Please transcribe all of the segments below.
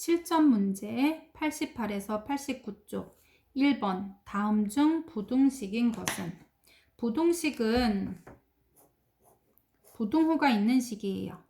실전 문제 88에서 89쪽 1번 다음 중 부동식인 것은 부동식은 부동호가 있는 식이에요.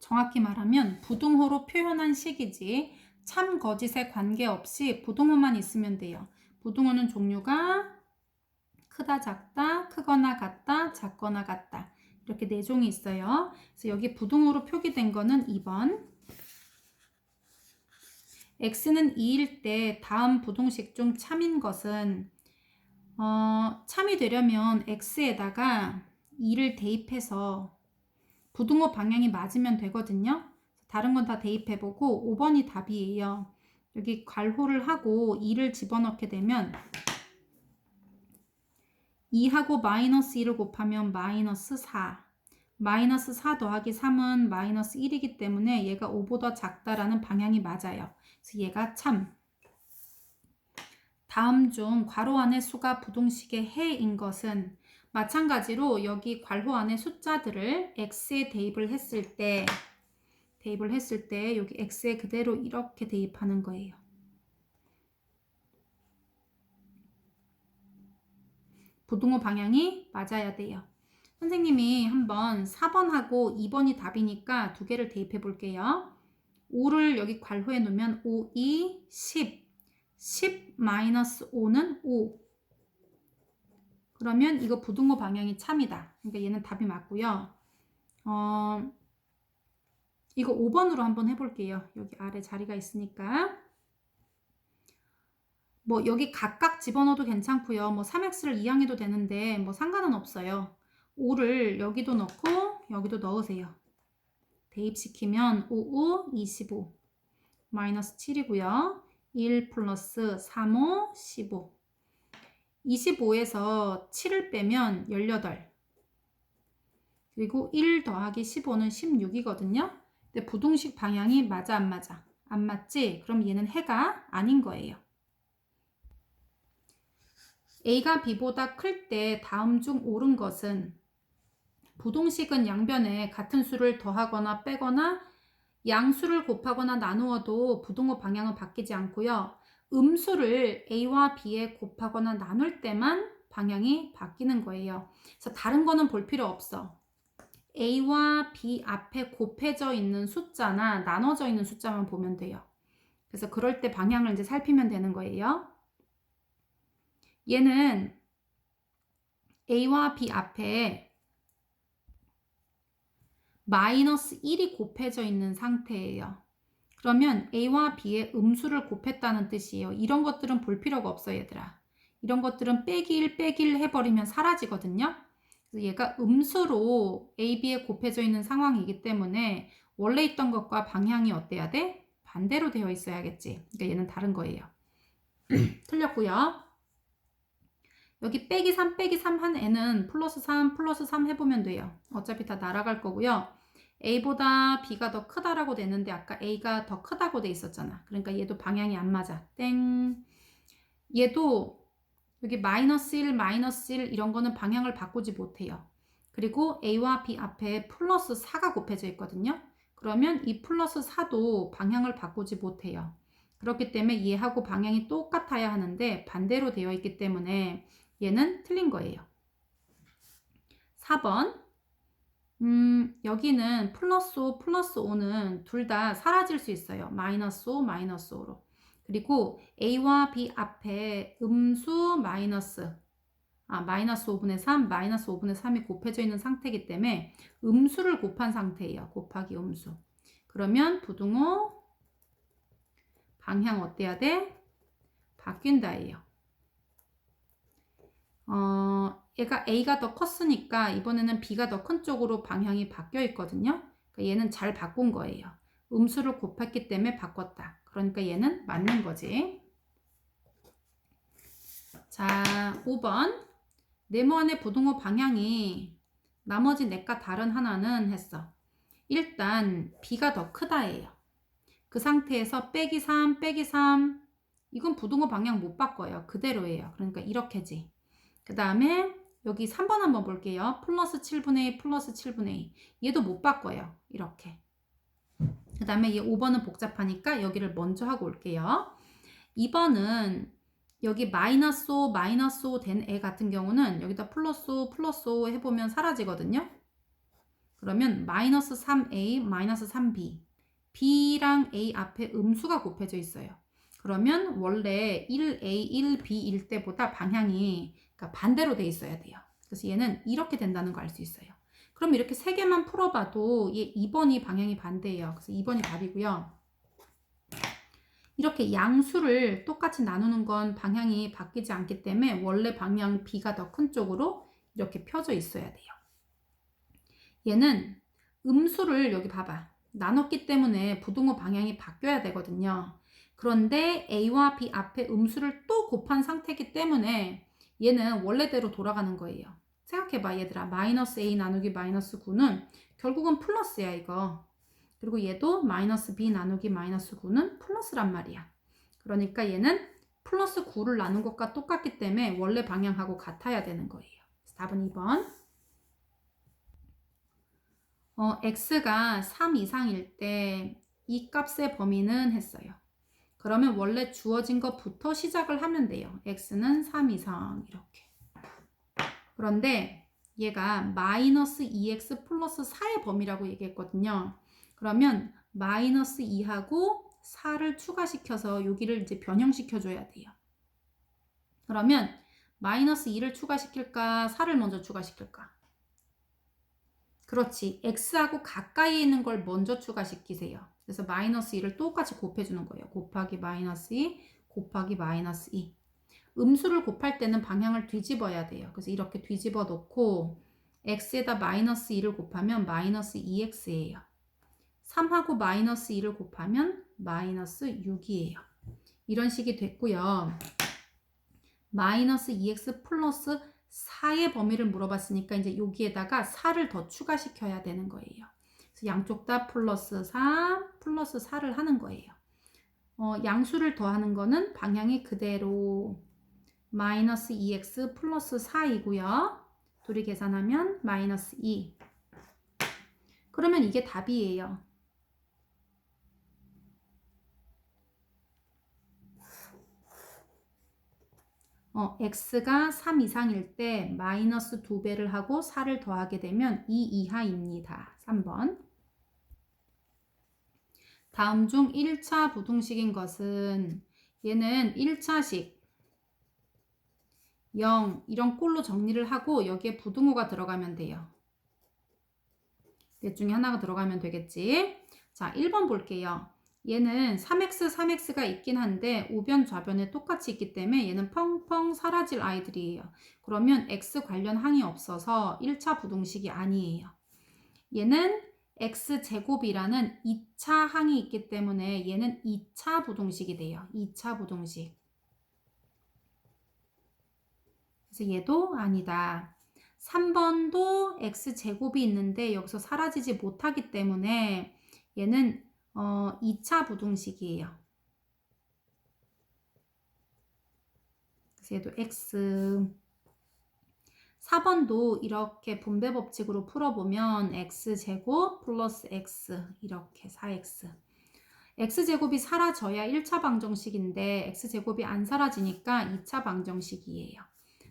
정확히 말하면 부동호로 표현한 식이지 참 거짓에 관계없이 부동호만 있으면 돼요. 부동호는 종류가 크다 작다 크거나 같다 작거나 같다 이렇게 네 종이 있어요. 그래서 여기 부동호로 표기된 거는 2번 x는 2일 때 다음 부동식 중 참인 것은 어, 참이 되려면 x에다가 2를 대입해서 부등호 방향이 맞으면 되거든요. 다른 건 다 대입해보고 5번이 답이에요. 여기 괄호를 하고 2를 집어넣게 되면 2하고 마이너스 2를 곱하면 마이너스 4 마이너스 4 더하기 3은 마이너스 1이기 때문에 얘가 5보다 작다라는 방향이 맞아요. 그래서 얘가 참 다음 중 괄호 안의 수가 부동식의 해인 것은 마찬가지로 여기 괄호 안의 숫자들을 x에 대입을 했을 때 대입을 했을 때 여기 x에 그대로 이렇게 대입하는 거예요. 부등호 방향이 맞아야 돼요. 선생님이 한번 4번하고 2번이 답이니까 두 개를 대입해 볼게요. 5를 여기 괄호에 놓으면 5, 2, 10. 10 마이너스 5는 5. 그러면 이거 부등호 방향이 참이다. 그러니까 얘는 답이 맞고요. 어, 이거 5번으로 한번 해볼게요. 여기 아래 자리가 있으니까. 뭐 여기 각각 집어넣어도 괜찮고요. 뭐 3x를 이항해도 되는데 뭐 상관은 없어요. 5를 여기도 넣고 여기도 넣으세요. 대입시키면 5, 5, 25 마이너스 7이고요. 1 플러스 3, 5, 15 25에서 7을 빼면 18 그리고 1 더하기 15는 16이거든요. 근데 부동식 방향이 맞아 안 맞아? 안 맞지? 그럼 얘는 해가 아닌 거예요. A가 b보다 클 때 다음 중 옳은 것은 부동식은 양변에 같은 수를 더하거나 빼거나 양수를 곱하거나 나누어도 부동호 방향은 바뀌지 않고요. 음수를 a와 b에 곱하거나 나눌 때만 방향이 바뀌는 거예요. 그래서 다른 거는 볼 필요 없어. a와 b 앞에 곱해져 있는 숫자나 나눠져 있는 숫자만 보면 돼요. 그래서 그럴 때 방향을 이제 살피면 되는 거예요. 얘는 a와 b 앞에 마이너스 1이 곱해져 있는 상태예요. 그러면 a와 b의 음수를 곱했다는 뜻이에요. 이런 것들은 볼 필요가 없어 얘들아. 이런 것들은 빼기 1, 빼기 1 해버리면 사라지거든요. 그래서 얘가 음수로 a, b에 곱해져 있는 상황이기 때문에 원래 있던 것과 방향이 어때야 돼? 반대로 되어 있어야겠지. 그러니까 얘는 다른 거예요. 틀렸고요. 여기 빼기 3 빼기 3 한 애는 플러스 3 플러스 3 해보면 돼요. 어차피 다 날아갈 거고요. A보다 B가 더 크다라고 됐는데 아까 A가 더 크다고 돼 있었잖아. 그러니까 얘도 방향이 안 맞아. 땡. 얘도 여기 마이너스 1, 마이너스 1 이런 거는 방향을 바꾸지 못해요. 그리고 A와 B 앞에 플러스 4가 곱해져 있거든요. 그러면 이 플러스 4도 방향을 바꾸지 못해요. 그렇기 때문에 얘하고 방향이 똑같아야 하는데 반대로 되어 있기 때문에 얘는 틀린 거예요. 4번. 음, 여기는 플러스 5, 플러스 5는 둘 다 사라질 수 있어요. 마이너스 5, 마이너스 5로. 그리고 A와 B 앞에 음수 마이너스, 아, 마이너스 5분의 3, 마이너스 5분의 3이 곱해져 있는 상태이기 때문에 음수를 곱한 상태예요. 곱하기 음수. 그러면 부등호 방향 어때야 돼? 바뀐다예요. 어, 얘가 A가 더 컸으니까 이번에는 B가 더 큰 쪽으로 방향이 바뀌어 있거든요. 그러니까 얘는 잘 바꾼 거예요. 음수를 곱했기 때문에 바꿨다. 그러니까 얘는 맞는 거지. 자, 5번. 네모 안의 부등호 방향이 나머지 넷과 다른 하나는 했어. 일단 B가 더 크다예요. 그 상태에서 빼기 3, 빼기 3 이건 부등호 방향 못 바꿔요. 그대로예요. 그러니까 이렇게지. 그 다음에 여기 3번 한번 볼게요. 플러스 7분의 1 플러스 7분의 2. 얘도 못 바꿔요. 이렇게. 그 다음에 얘 5번은 복잡하니까 여기를 먼저 하고 올게요. 2번은 여기 마이너스 5, 마이너스 5 된 애 같은 경우는 여기다 플러스 5, 플러스 5 해보면 사라지거든요. 그러면 마이너스 3a, 마이너스 3b. b랑 a 앞에 음수가 곱해져 있어요. 그러면 원래 1a, 1b일 때보다 방향이 그러니까 반대로 돼 있어야 돼요. 그래서 얘는 이렇게 된다는 거 알 수 있어요. 그럼 이렇게 세 개만 풀어봐도 얘 2번이 방향이 반대예요. 그래서 2번이 답이고요. 이렇게 양수를 똑같이 나누는 건 방향이 바뀌지 않기 때문에 원래 방향 B가 더 큰 쪽으로 이렇게 펴져 있어야 돼요. 얘는 음수를 여기 봐봐. 나눴기 때문에 부등호 방향이 바뀌어야 되거든요. 그런데 A와 B 앞에 음수를 또 곱한 상태이기 때문에 얘는 원래대로 돌아가는 거예요. 생각해봐 얘들아. 마이너스 A 나누기 마이너스 9는 결국은 플러스야 이거. 그리고 얘도 마이너스 B 나누기 마이너스 9는 플러스란 말이야. 그러니까 얘는 플러스 9를 나눈 것과 똑같기 때문에 원래 방향하고 같아야 되는 거예요. 답은 2번. 어, x가 3 이상일 때 이 값의 범위는 했어요. 그러면 원래 주어진 것부터 시작을 하면 돼요. x는 3 이상 이렇게. 그런데 얘가 마이너스 2x 플러스 4의 범위라고 얘기했거든요. 그러면 마이너스 2하고 4를 추가시켜서 여기를 이제 변형시켜 줘야 돼요. 그러면 마이너스 2를 추가시킬까? 4를 먼저 추가시킬까? 그렇지. x하고 가까이 있는 걸 먼저 추가시키세요. 그래서 마이너스 2를 똑같이 곱해주는 거예요. 곱하기 마이너스 2 곱하기 마이너스 2. 음수를 곱할 때는 방향을 뒤집어야 돼요. 그래서 이렇게 뒤집어 놓고 x에다 마이너스 2를 곱하면 마이너스 2x예요. 3하고 마이너스 2를 곱하면 마이너스 6이에요. 이런 식이 됐고요. 마이너스 2x 플러스 4의 범위를 물어봤으니까 이제 여기에다가 4를 더 추가시켜야 되는 거예요. 양쪽 다 플러스 4 플러스 4를 하는 거예요. 어, 양수를 더하는 거는 방향이 그대로 마이너스 2x 플러스 4이고요. 둘이 계산하면 마이너스 2. 그러면 이게 답이에요. 어, x가 3 이상일 때 마이너스 2배를 하고 4를 더하게 되면 2 이하입니다. 3번. 다음 중 1차 부등식인 것은 얘는 1차식 0 이런 꼴로 정리를 하고 여기에 부등호가 들어가면 돼요. 넷 중에 하나가 들어가면 되겠지. 자, 1번 볼게요. 얘는 3x, 3x가 있긴 한데 우변, 좌변에 똑같이 있기 때문에 얘는 펑펑 사라질 아이들이에요. 그러면 x 관련 항이 없어서 1차 부등식이 아니에요. 얘는 x제곱이라는 2차 항이 있기 때문에 얘는 2차 부등식이 돼요. 2차 부등식. 그래서 얘도 아니다. 3번도 x제곱이 있는데 여기서 사라지지 못하기 때문에 얘는 어, 2차 부등식이에요. 그래서 얘도 x 4번도 이렇게 분배 법칙으로 풀어보면 x제곱 플러스 x 이렇게 4x x제곱이 사라져야 1차 방정식인데 x제곱이 안 사라지니까 2차 방정식이에요.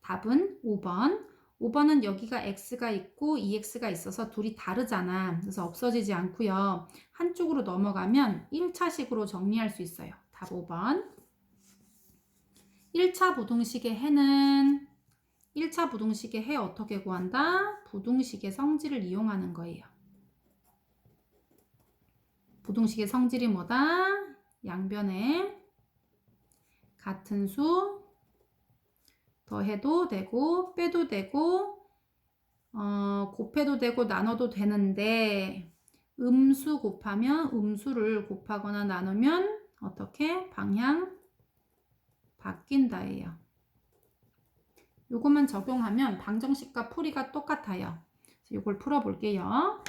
답은 5번 5번은 여기가 x가 있고 2x가 있어서 둘이 다르잖아. 그래서 없어지지 않고요. 한쪽으로 넘어가면 1차식으로 정리할 수 있어요. 답 5번. 1차 부등식의 해는 1차 부등식의 해 어떻게 구한다? 부등식의 성질을 이용하는 거예요. 부등식의 성질이 뭐다? 양변에 같은 수 더해도 되고 빼도 되고 어, 곱해도 되고 나눠도 되는데 음수 곱하면 음수를 곱하거나 나누면 어떻게 방향 바뀐다예요. 요것만 적용하면 방정식과 풀이가 똑같아요. 이걸 풀어볼게요.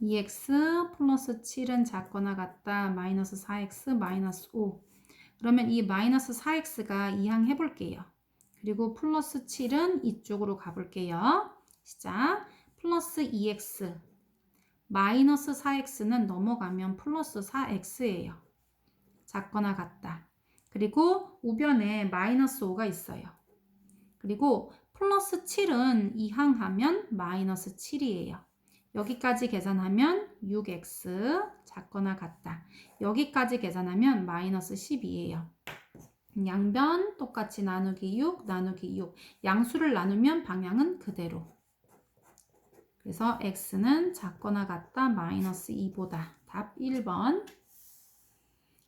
2x 플러스 7은 작거나 같다. 마이너스 4x 마이너스 5 그러면 이 마이너스 4x가 이항 해볼게요. 그리고 플러스 7은 이쪽으로 가볼게요. 시작. 플러스 2x. 마이너스 4x는 넘어가면 플러스 4x예요. 작거나 같다. 그리고 우변에 마이너스 5가 있어요. 그리고 플러스 7은 이항하면 마이너스 7이에요. 여기까지 계산하면 6x 작거나 같다. 여기까지 계산하면 마이너스 10이에요. 양변 똑같이 나누기 6 나누기 6 양수를 나누면 방향은 그대로 그래서 x는 작거나 같다 마이너스 2보다 답 1번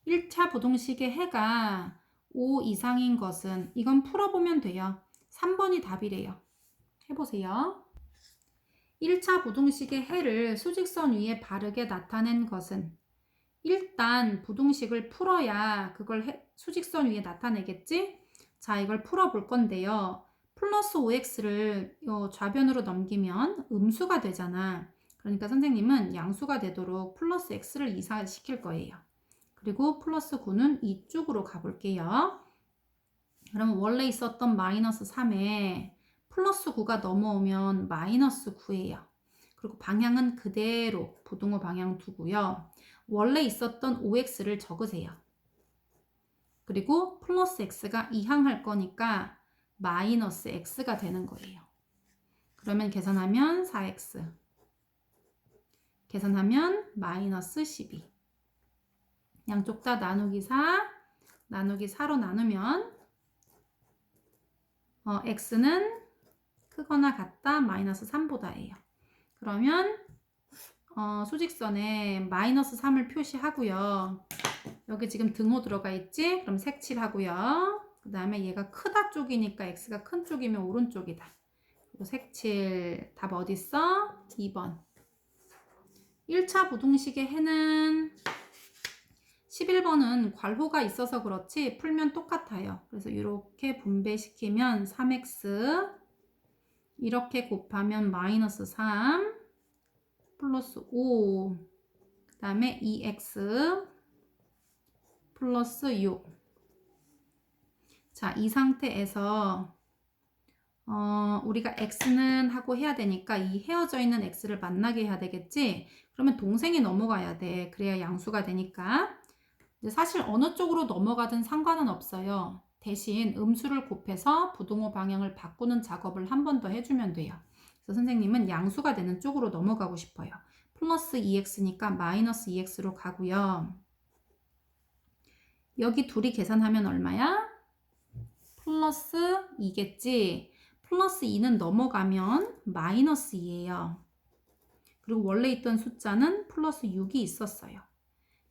1차 부동식의 해가 5 이상인 것은 이건 풀어보면 돼요 3번이 답이래요 해보세요 1차 부동식의 해를 수직선 위에 바르게 나타낸 것은 일단 부동식을 풀어야 그걸 해- 수직선 위에 나타내겠지? 자, 이걸 풀어볼 건데요. 플러스 5x를 좌변으로 넘기면 음수가 되잖아. 그러니까 선생님은 양수가 되도록 플러스 x를 이사시킬 거예요. 그리고 플러스 9는 이쪽으로 가볼게요. 그러면 원래 있었던 마이너스 3에 플러스 9가 넘어오면 마이너스 9예요. 그리고 방향은 그대로 부동호 방향 두고요. 원래 있었던 5x를 적으세요. 그리고 플러스 x가 이항할 거니까 마이너스 x가 되는 거예요. 그러면 계산하면 4x. 계산하면 마이너스 12. 양쪽 다 나누기 4, 나누기 4로 나누면 어, x는 크거나 같다 마이너스 3보다예요. 그러면 어, 수직선에 마이너스 3을 표시하고요. 여기 지금 등호 들어가 있지? 그럼 색칠하고요. 그 다음에 얘가 크다 쪽이니까 x가 큰 쪽이면 오른쪽이다. 그리고 색칠 답 어딨어? 2번. 1차 부동식의 해는 11번은 괄호가 있어서 그렇지 풀면 똑같아요. 그래서 이렇게 분배시키면 3x 이렇게 곱하면 마이너스 3 플러스 5 그 다음에 2x 플러스 6 자, 이 상태에서 어, 우리가 x는 하고 해야 되니까 이 헤어져 있는 x를 만나게 해야 되겠지? 그러면 동생이 넘어가야 돼. 그래야 양수가 되니까. 사실 어느 쪽으로 넘어가든 상관은 없어요. 대신 음수를 곱해서 부동호 방향을 바꾸는 작업을 한 번 더 해주면 돼요. 그래서 선생님은 양수가 되는 쪽으로 넘어가고 싶어요. 플러스 2x니까 마이너스 2x로 가고요. 여기 둘이 계산하면 얼마야? 플러스 2겠지? 플러스 2는 넘어가면 마이너스 2예요. 그리고 원래 있던 숫자는 플러스 6이 있었어요.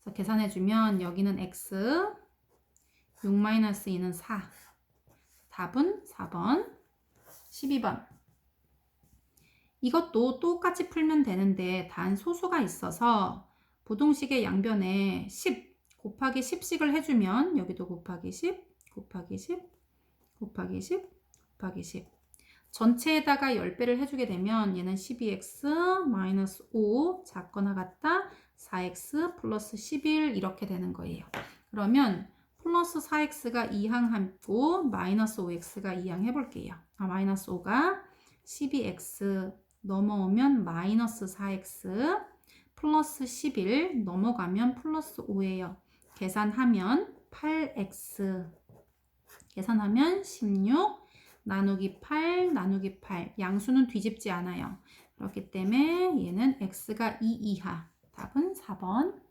그래서 계산해주면 여기는 x, 6-2는 4. 답은 4번. 12번. 이것도 똑같이 풀면 되는데 단 소수가 있어서 부동식의 양변에 10 곱하기 10씩을 해주면 여기도 곱하기 10, 곱하기 10, 곱하기 10, 곱하기 10 전체에다가 10배를 해주게 되면 얘는 12x 마이너스 5 작거나 같다 4x 플러스 11 이렇게 되는 거예요. 그러면 플러스 4x가 2항하고 마이너스 5x가 2항 해볼게요. 아, 마이너스 5가 12x 넘어오면 마이너스 4x 플러스 11 넘어가면 플러스 5예요. 계산하면 8x 계산하면 16 나누기 8 나누기 8 양수는 뒤집지 않아요. 그렇기 때문에 얘는 x가 2 이하 답은 4번